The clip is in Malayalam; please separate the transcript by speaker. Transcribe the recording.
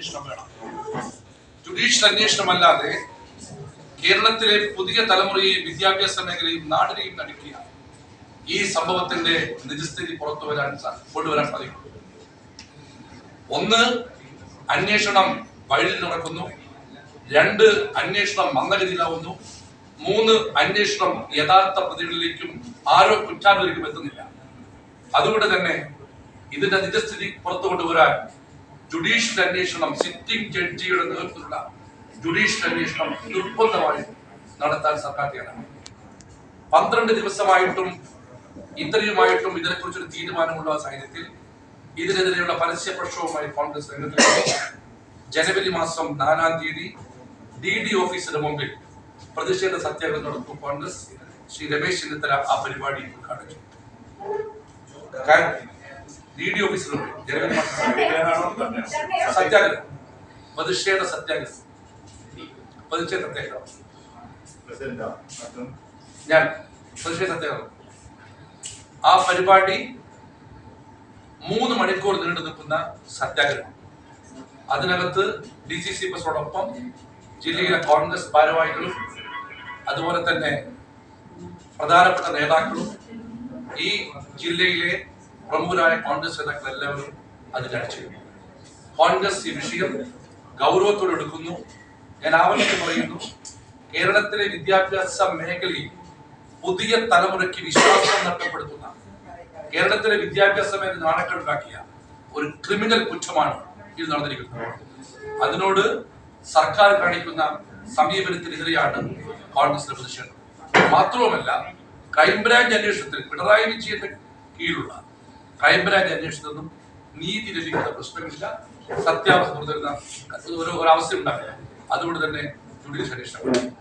Speaker 1: അന്വേഷണം വേണം. ജുഡീഷ്യൽ അന്വേഷണമല്ലാതെ കേരളത്തിലെ പുതിയ തലമുറയെയും വിദ്യാഭ്യാസ മേഖലയും നാടിനെയും നടുക്കിയ ഈ സംഭവത്തിന്റെ നിജസ്ഥിതി പുറത്തു വരാൻ കൊണ്ടുവരാൻ സാധിക്കും. ഒന്ന് അന്വേഷണം വഴിയിൽ നടക്കുന്നു. രണ്ട് അന്വേഷണം മന്ദഗതിയിലാവുന്നു. മൂന്ന് അന്വേഷണം യഥാർത്ഥ പ്രതികളിലേക്കും ആരോ കുറ്റാരോപിക്കും എത്തുന്നില്ല. അതുകൊണ്ട് തന്നെ ഇതിന്റെ നിജസ്ഥിതി പുറത്തു കൊണ്ടുവരാൻ ജുഡീഷ്യൽ അന്വേഷണം സിറ്റിംഗ് ജഡ്ജിയുടെ നേതൃത്വത്തിലുള്ള ജുഡീഷ്യൽ അന്വേഷണം നിർബന്ധമായി നടത്താൻ സർക്കാർ തയ്യാറാണ്. പന്ത്രണ്ട് ദിവസമായിട്ടും ഇത്രയുമായിട്ടും ഇതിനെക്കുറിച്ചൊരു തീരുമാനമുള്ള സാഹചര്യത്തിൽ ഇതിനെതിരെയുള്ള പരസ്യ പ്രക്ഷോഭമായി കോൺഗ്രസ് രംഗത്ത് ജനുവരി മാസം നാലാം തീയതി ഡി ഡി ഓഫീസിന് മുമ്പിൽ പ്രതിഷേധ സത്യാഗ്രഹം നടത്തും കോൺഗ്രസ്. ശ്രീ രമേശ് ചെന്നിത്തല ആ പരിപാടി ഉദ്ഘാടനം ഡി ഡി ഓഫീസിന് മുമ്പിൽ ജനുവരി മാസം സത്യാഗ്രഹം. പ്രതിഷ്ഠയുടെ സത്യാഗ്രഹം. പ്രതിഷ്ഠ സത്യാഗ്രഹം. ഞാൻ. പ്രതിഷ്ഠ സത്യാഗ്രഹം. ആ പരിപാടി മൂന്ന് മണിക്കൂർ നീണ്ടു നിൽക്കുന്ന സത്യാഗ്രഹം. അതിനകത്ത് ഡി സി സി ബസോടൊപ്പം ജില്ലയിലെ കോൺഗ്രസ് ഭാരവാഹികളും അതുപോലെ തന്നെ പ്രധാനപ്പെട്ട നേതാക്കളും ഈ ജില്ലയിലെ പ്രമുഖരായ കോൺഗ്രസ് നേതാക്കൾ എല്ലാവരും അതിൽ അടിച്ചിരുന്നു കോൺഗ്രസ് ഈ വിഷയം ഗൗരവത്തോടെ എടുക്കുന്നു. ഞാൻ ആവർത്തിച്ച് പറയുന്നു കേരളത്തിലെ വിദ്യാഭ്യാസ മേഖലയിൽ പുതിയ തലമുറയ്ക്ക് വിശ്വാസം നഷ്ടപ്പെടുത്തുന്ന കേരളത്തിലെ വിദ്യാഭ്യാസ മേഖല നാണക്കേടുണ്ടാക്കിയ ഒരു ക്രിമിനൽ കുറ്റമാണ് ഇത് നടന്നിരിക്കുന്നത്. അതിനോട് സർക്കാർ കാണിക്കുന്ന സമീപനത്തിനെതിരെയാണ് കോൺഗ്രസിന്റെ പ്രതിഷേധം. മാത്രവുമല്ല ക്രൈംബ്രാഞ്ച് അന്വേഷണത്തിൽ പിണറായി വിജയന്റെ കീഴിലുള്ള ക്രൈംബ്രാഞ്ച് അന്വേഷണത്തിനും നീതി ലഭിക്കുന്ന പ്രശ്നമില്ല സത്യാവസ്ഥ ഒരു അവസ്ഥ ഉണ്ടാവില്ല അതുകൊണ്ട് തന്നെ ജുഡീഷ്യൽ വേണം.